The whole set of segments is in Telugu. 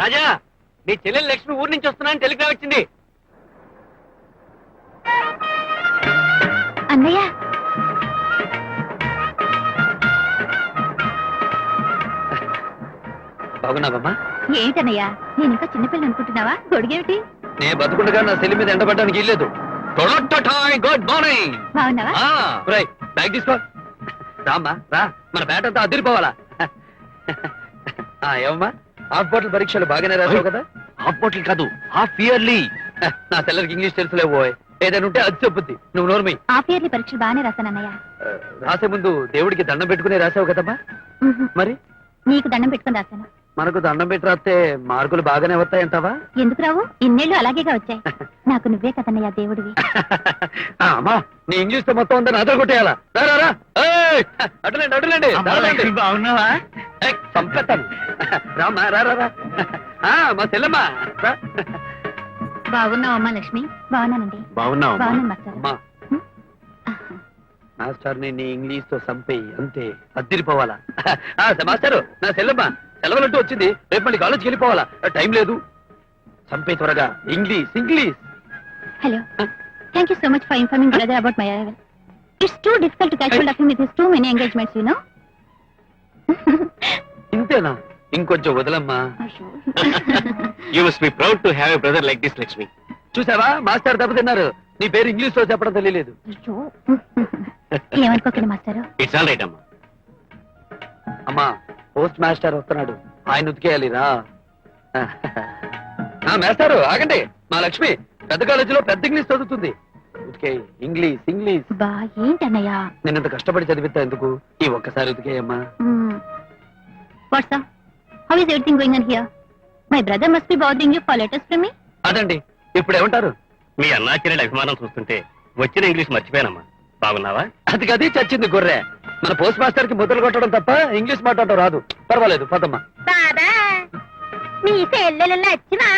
రాజా నీ చెల్లెలు లక్ష్మి ఊరి నుంచి వస్తున్నా అని టెలిగ్రామ్ వచ్చింది అన్నయ్య. బాగున్నావమ్మా? ఏంటన్నయ్య నేను ఇంకా చిన్నపిల్ల అనుకుంటున్నావా? గొడుగేమిటి? నేను బతుకుండగా నా సెల్లి మీద ఎండబడ్డానికి ఇల్లేదు గుడ్ మార్నింగ్. బాగున్నావా? బ్యాగ్ తీసుకో. రామ్మా రా. మన బ్యాట్ అంతా అదిరిపోవాలా ఏమమ్మా హాఫ్ బాటిల్ పరీక్షలు బాగానే రాసావు కదా? హాఫ్ బాటిల్ కాదు హాఫ్ ఇయర్లీ. నా తెల్లరికి ఇంగ్లీష్ తెలుసులే పోయ్ ఏదైనా ఉంటే అది చెప్పుద్ది. నువ్వు నోర్మి హాఫ్ ఇయర్లీ పరీక్షలు బాగానే రాశానన్నయ్య ఆ, రాసే ముందు దేవుడికి దండం పెట్టుకునే రాసావు కదమ్మా. మరి? నీకు దండం పెట్టుకుని రాశాను. మనకు దండం పెట్టి రాస్తే మార్కులు బాగానే వస్తాయంటావా ఎందుకు రావు? ఇన్నేళ్ళు అలాగేగా వచ్చాయి. నాకు నువ్వే కదన్నయ్య దేవుడివి. ఆ, అమ్మా నీ ఇంగ్లీష్తో మొత్తం అంతా నాతో కొట్టేయాలా? రా, రా, రా. ఏయ్, అటులేండి అటులేండి రా, రండి. బాగున్నావా? ఏయ్, చంపేస్తాను. రామ్మా రా రా రా. ఆ, మా చెల్లమ్మా. రా. బాగున్నావమ్మా లక్ష్మి? బాగున్నానండి. బాగున్నాను మాస్టర్ అమ్మా. మాస్టర్ నీ ఇంగ్లీష్తో చంపేయి అంతే. అద్దిరిపోవాలా? ఆ, మాస్టారు నా సెల్లమ్మ సెలవులంటూ వచ్చింది. రేపు మళ్ళీ కాలేజ్కి వెళ్ళిపోవాలా? టైం లేదు. చంపే త్వరగా. English English. Hello thank you so much for informing brother about my arrival it's too difficult to catch hold of him with his too many engagements you know ఇంతేనా? ఇంకొంచెం వదలమ్మా. You must be proud to have a brother like this Lakshmi చూసావా? మాస్టర్ దెబ్బతిన్నారు నీ పేరు ఇంగ్లీష్లో చెప్పడం తెలియలేదు. ఏమనుకోకండి మాస్టారు. ఇట్స్ ఆల్ రైట్ అమ్మా. అమ్మా పోస్ట్ మాస్టర్ వస్తున్నాడు. ఆయన ఉతికేయాలి రా ఆ మాస్టారు ఆగండి. మా లక్ష్మి పెద్ద కాలేజీలో పెద్ద ఇంగ్లీష్ చదువుతుంది. ఉతికే ఇంగ్లీష్ ఇంగ్లీష్. బా ఏంటన్నయ్య? నేను ఇంత కష్టపడి చదివిస్తా ఎందుకు? ఈ ఒక్కసారి ఉతికేయమ్మా. What's how is everything going on here my brother must be bothering you for letters from me అదండి. ఇప్పుడు ఏమంటారు? మీ అన్నాచెల్లెల అభిమానం చూస్తుంటే వచ్చిన ఇంగ్లీష్ మర్చిపోయానమ్మా. బాగున్నావా? అది కది చచ్చింది గొర్రె. మన పోస్ట్ మాస్టర్కి ముద్దలు కొట్టడం తప్ప ఇంగ్లీష్ మాట్లాడటం రాదు. పర్వాలేదు పదమ్మా. బాబా మీ చెల్లెలు నచ్చినా?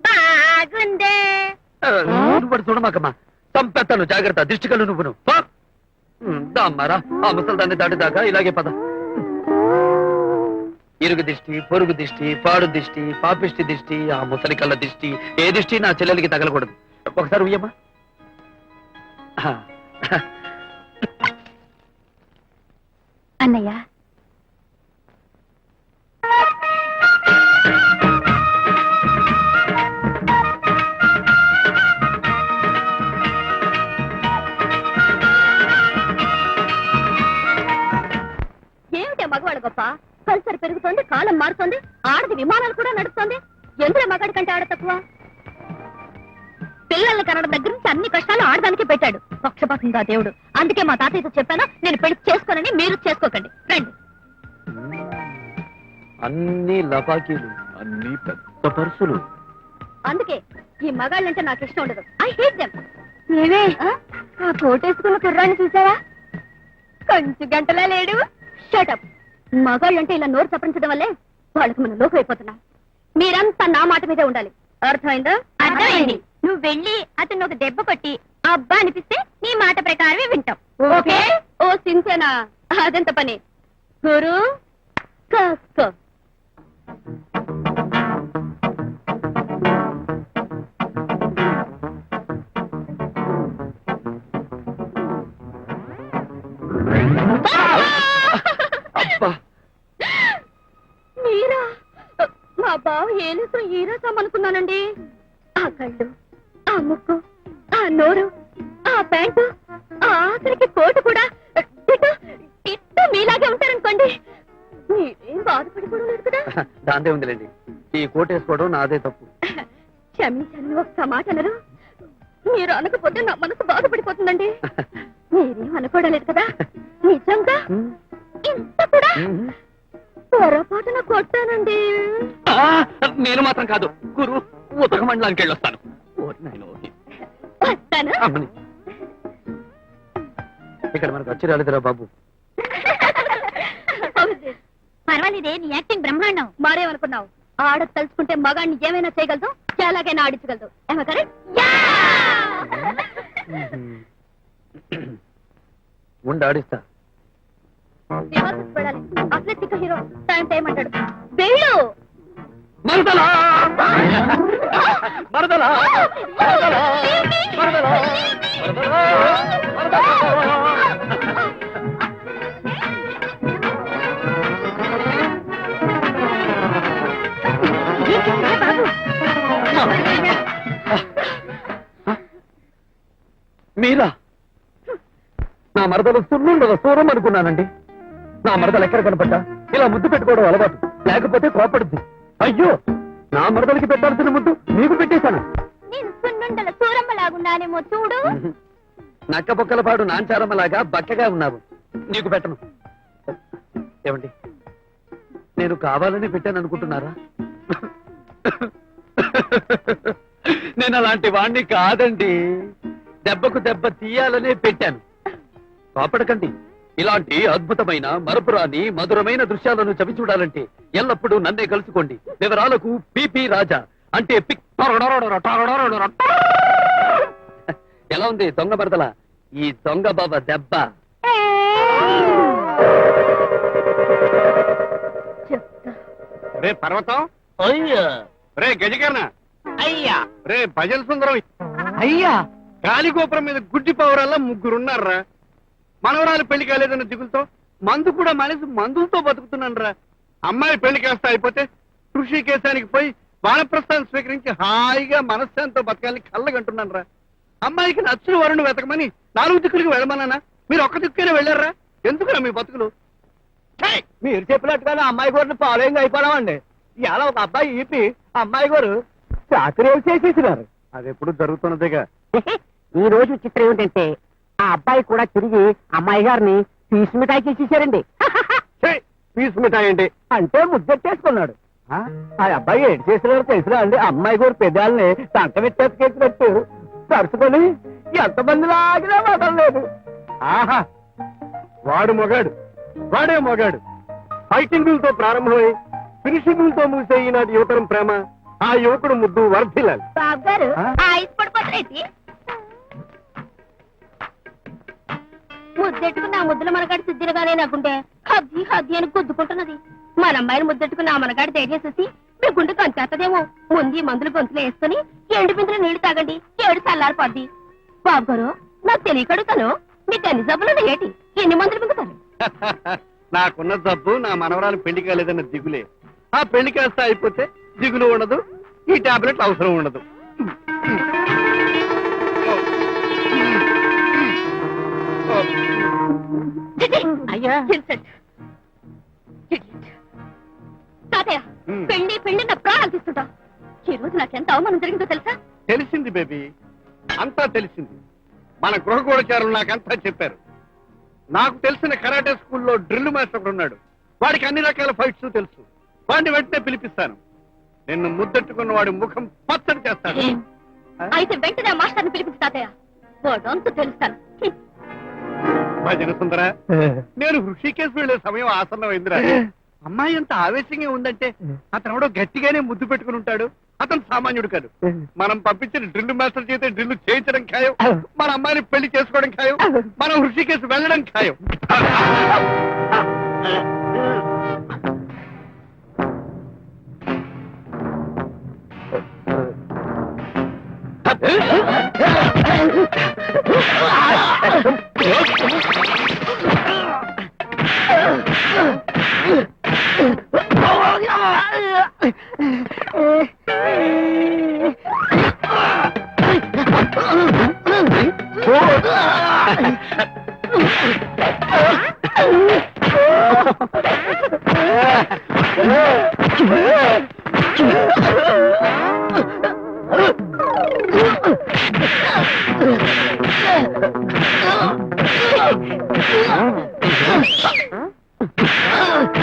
బాగుందే. ఆ, నువ్వు పడి చూడమాకమ్మా. చంపేస్తాను జాగ్రత్త దిష్టి కళ్ళు నువ్వు నువ్వు దామ్మారా ఆ ముసలిదాన్ని దాటిదాకా ఇలాగే పద. ఇరుగు దిష్టి పొరుగు దిష్టి పాడు దిష్టి పాపిష్టి దిష్టి ఆ ముసలి కళ్ళ దిష్టి. ఏ దిష్టి నా చెల్లెలికి తగలకూడదు. ఒకసారి ఉయ్యమ్మా. అన్నయ్య. ఏమిటే మగవాడు గొప్ప? కల్చర్ పెరుగుతోంది కాలం మారుతోంది ఆడది విమానాలు కూడా నడుస్తోంది. ఎందులో మగాడి కంటే ఆడ తక్కువ? పిల్లల్ని కనడం దగ్గర నుంచి అన్ని కష్టాలు ఆడదానికి పెట్టాడు. పక్షపాతంగా దేవుడు. అందుకే మా తాతయ్యతో చెప్పాను నేను పెళ్ళి చేసుకోనని మీరు చేసుకోకండి. రండి. అన్ని లపాకీలు అన్ని పెద్ద పర్సులు. అందుకే ఈ మగాళ్ళంటే నాకు ఇష్టం ఉండదు. ఐ హేట్ దెమ్ ఏమే? ఆ? కోటేసుకున్న కుర్రాన్ని చూసావా? కొంచెం గంటలా లేడు. షటప్ మగాళ్ళంటే ఇలా నోరు చప్పరించడం వల్లే వాళ్ళకి మనం లోకు అయిపోతున్నాం మీరంతా నా మాట మీదే ఉండాలి. అర్థమైందా? అర్థమైంది. నువ్వు వెళ్ళి అతను ఒక దెబ్బ కొట్టి అబ్బా అనిపిస్తే నీ మాట ప్రకారమే వింటాం. ఓకే? ఓ సింతేనా అదెంత పని. గురు కాస్కో. మీరా? మా బావ ఏలుసు ఈరసం అనుకున్నానండి ఆ కళ్ళు. ఆ ముక్కు ఆ నోరు ఆ ప్యాంటు ఆ ఆఖరికి కోటు కూడా మీలాగే ఉంటారనుకోండి. మీరేం బాధపడిపోవడం లేదు కదా. దాందే ఉందిలేండి. ఈ కోట్ వేసుకోవడం నాదే తప్పు. క్షమించండి ఒక్క మాట అనరు. మీరు అనకపోతే నా మనసు బాధపడిపోతుందండి. మీరేం అనుకోవడం లేదు కదా. నిజంగా? ఇంత కూడా. పొరపాటున కొట్టానండి. నేను మాత్రం కాదు. గురు ఉతక మండలానికి వెళ్ళొస్తాను. వస్తాను? అమ్మని ఇక్కడ మనకు వచ్చి రాలేదురా బాబు. పర్వాలేదే నీ యాక్టింగ్ బ్రహ్మాండం. మరేమనుకున్నావు ఆడ తలుచుకుంటే మగాడిని ఏమైనా చేయగలదు? ఎలాగైనా ఆడించగలదు. ఏమో కరెక్ట్ ఉండి ఆడిస్తా. అసలే తిక్క హీరో. టైం టైం అంటాడు వెళ్ళు మరదలా! మరదలా! మరదలా! మరదలా! మీరా? నా మరదలు సున్నుండవ సూరం అనుకున్నానండి. నా మరదలు ఎక్కడ కనపడ్డా? ఇలా ముద్దు పెట్టుకోవడం అలవాటు. లేకపోతే కోపడుద్ది అయ్యో! నా మరదలకి పెట్టాల్సిన ముద్దు మీకు పెట్టేశాను. నేను సున్నుండల సూరమ్మలాగున్నానేమో చూడు. నక్క బొక్కల పాడు నాంచారమ్మలాగా బక్కగా ఉన్నావు. నీకు పెట్టను. ఏమండి? నేను కావాలని పెట్టాను అనుకుంటున్నారా? నేను అలాంటి వాణ్ణి కాదండి. దెబ్బకు దెబ్బ తీయాలనే పెట్టాను. కాపాడకండి. ఇలాంటి అద్భుతమైన మరపురాని మధురమైన దృశ్యాలను చవి చూడాలంటే ఎల్లప్పుడూ నన్నే కలుసుకోండి. వివరాలకు పిపి రాజా అంటే పిక్ ఎలా ఉంది దొంగ మరదల ఈ దొంగ బాబా దెబ్బ రే పర్వతం రే గజకర్ణ. అయ్యా. రే భజన సుందరం. అయ్యా. గాలిగోపురం మీద గుడ్డి పౌరాల్లో ముగ్గురున్నారా మనవరాలు పెళ్ళి కాలేదన్న దిగులతో మందు కూడా మానేసి మందులతో బతుకుతున్నాను రా అమ్మాయి పెళ్ళి కాస్త అయిపోతే కృషి కేశానికి పోయి వానప్రస్థానం స్వీకరించి హాయిగా మనశ్శాంతితో బతకాలని కళ్ళగంటున్నాను రా అమ్మాయికి నచ్చిన వరుణ్ వెతకమని నాలుగు దిక్కులకి వెళ్ళమన్నానా? మీరు ఒక్క దిక్కునే వెళ్ళారా? ఎందుకురా మీ బతుకులు! మీరు చెప్పినట్టుగానే అమ్మాయి గారిని ఫాలోయింగ్ అయిపోదామండి ఇలా ఒక అబ్బాయి ఈపి అమ్మాయి గారు చాకరీ చేసేసినారు. అది ఎప్పుడు జరుగుతున్నదేగా? ఈ రోజు చిత్రం ఏమిటంటే ఆ అబ్బాయి కూడా తిరిగి అమ్మాయి గారిని పీస్ మిఠాయి చేసేసారండి. ఛీ! పీస్ మిఠాయి ఏంటి? అంటే ముద్దెట్టేసుకున్నాడు. ఆ? అబ్బాయి ఏడు చేసినారో తెలిసినా అండి. అమ్మాయి గారు పెదాలని సంట పెట్టేసుకెట్టినట్టు తరుచుకొని ఎంతమంది లాగినా వదలలేదు ఆహా! వాడు మొగాడు. వాడే మొగాడు. ఫైటింగులతో ప్రారంభమై ఫినిషింగులతో మూసే ఈనాటి యువతరం ప్రేమ. ఆ యువకుడు ముద్దు వర్ధిల్లాలి. బాబు గారు ఆ? ఐస్ పడిపోతారేంటి ముద్దెట్టుకున్న ఆ ముద్దుల మనగాడి సిద్ధిరగానే నాకుంటే హద్ది హద్ది అని గుద్దుకుంటున్నది. మన అమ్మాయిని ముద్దెట్టుకున్న ఆ మనగాడి దయచేసేసి మీ గుండె కంచేస్తదేమో ముందు ఈ మందులు గొంతులు వేసుకుని ఎండు బిందులు నీళ్ళు తాగండి. ఏడు చల్లారిపోద్ది బాబు గారు నాకు తెలియకడుగుతాను మీకు ఎన్ని జబ్బులు ఏటి? ఎన్ని మందులు మింగుతారు? నాకున్న జబ్బు నా మనవరాలు పెళ్ళి కాలేదన్న దిగులే. ఆ పెళ్ళి కాస్త అయిపోతే దిగులు ఉండదు ఈ టాబ్లెట్ అవసరం ఉండదు. అయ్యా. ఇన్సల్ట్. తాతయ్య Hmm. పెళ్ళి పెళ్ళి నా ప్రాణాలు తీసుకుంటా ఈ రోజు నాకు ఎంత అవమానం జరిగిందో తెలుసా? తెలిసింది బేబీ. అంతా తెలిసింది. మన గృహగూఢచారులు నాకంతా చెప్పారు. నాకు తెలిసిన కరాటే స్కూల్లో డ్రిల్ మాస్టర్ ఒకడు ఉన్నాడు. వాడికి అన్ని రకాల ఫైట్స్ తెలుసు. వాడిని వెంటనే పిలిపిస్తాను. నిన్ను ముద్దెట్టుకున్న వాడి ముఖం పచ్చడి చేస్తాడు. అయితే వెంటనే ఆ మాస్టర్ని పిలిపించి తాతయ్య. వాడంతా తెలుస్తాను. మా జనసుందర నేను హృషికేశ్ వెళ్ళే సమయం ఆసన్నమైందిరా. అమ్మాయి అంత ఆవేశంగా ఉందంటే అతను ఎవడో గట్టిగానే ముద్దు పెట్టుకుని ఉంటాడు. అతను సామాన్యుడు కాదు. మనం పంపించిన డ్రిల్ మాస్టర్ చేస్తే డ్రిల్ చేయించడం ఖాయం. మన అమ్మాయిని పెళ్ళి చేసుకోవడం ఖాయం. మనం హృషికేశ్ వెళ్ళడం ఖాయం. Oh!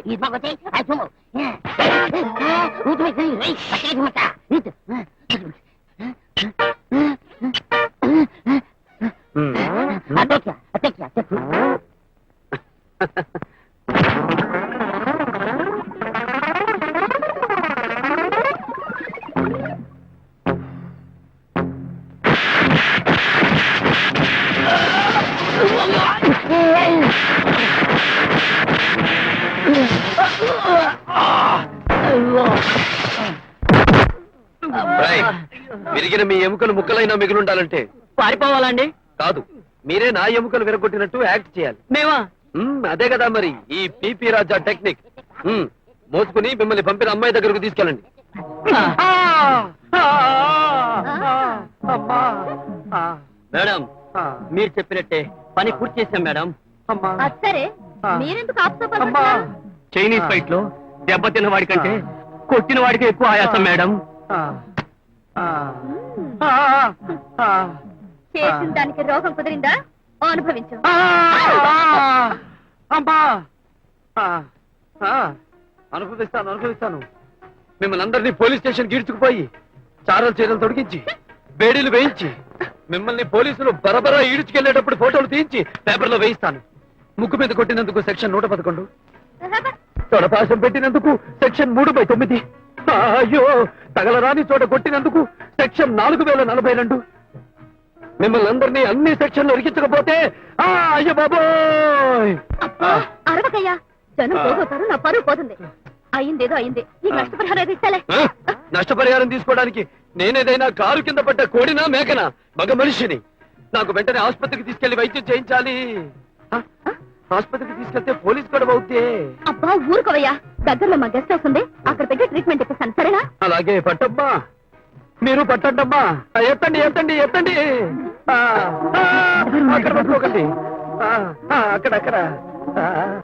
Ini bagus sih, ayo semua. Udah, sini, pakai mata. ఎముకలు ముక్కలైనా మిగిలుండాలంటే? పారిపోవాలండి. కాదు మీరే నా ఎముకలు విరగొట్టినట్టు యాక్ట్ చేయాలి. మేమా? మ్మ్, అదే కదా మరి ఈ పిపి రాజా టెక్నిక్. మ్మ్, మోసుకుని మిమ్మల్ని పంపిన అమ్మాయి దగ్గరకు తీసుకెళ్ళండి. మేడం మీరు చెప్పినట్టే పని పూర్తి చేశాం మేడం. అది సరే. మీరెందుకు ఆపుతో చైనీస్ ఫైట్లో దెబ్బతిన్న వాడి కంటే కొట్టిన వాడికి ఎక్కువ ఆయాసం మేడం. చేసిన దానికి రోగం కుదిరిందా? అనుభవించు. అనుభవిస్తాను అనుభవిస్తాను. మిమ్మల్ని అందరినీ పోలీస్ స్టేషన్ గీడ్చుకుపోయి చారలు చీరలు తొడిగించి బేడీలు వేయించి మిమ్మల్ని పోలీసులు బరబరా ఈడ్చుకెళ్ళేటప్పుడు ఫోటోలు తీయించి పేపర్లో వేయిస్తాను. ముక్కు మీద కొట్టినందుకు సెక్షన్ నూట పదకొండు. తొడపాసం పెట్టినందుకు సెక్షన్ మూడు బై తొమ్మిది. అయ్యో తగలరాని చోట కొట్టినందుకు సెక్షన్ నాలుగు వేల నలభై రెండు. మిమ్మల్ని అందరినీ అన్ని సెక్షన్లు ఇరికించకపోతే ఆ, అయ్యో బాబోయ్! అరవకయ్యా! జనం పోగొట్టారు నా పరువు పోతుంది. అయిందేదో అయింది. ఈ నష్టపరిహారం ఇస్తాలే? నష్టపరిహారం తీసుకోవడానికి నేనేదైనా కారు కింద పడ్డ కోడినా మేకనా? మగ మనిషిని. నాకు వెంటనే ఆసుపత్రికి తీసుకెళ్ళి వైద్యం చేయించాలి? ఆసుపత్రికి తీసుకెళ్తే పోలీస్ గొడవ అవుతే అబ్బా ఊరుకోవయ్యా. దగ్గరలో మా గెస్ట్ హౌస్ ఉంది. అక్కడ పెట్టి ట్రీట్మెంట్ ఇప్పిస్తాను. సరేనా? అలాగే పట్టమ్మా. మీరు పట్టండమ్మా. ఎత్తండి ఎత్తండి ఎత్తండి. అక్కడ పట్టుకోకండి. అక్కడ అక్కడ.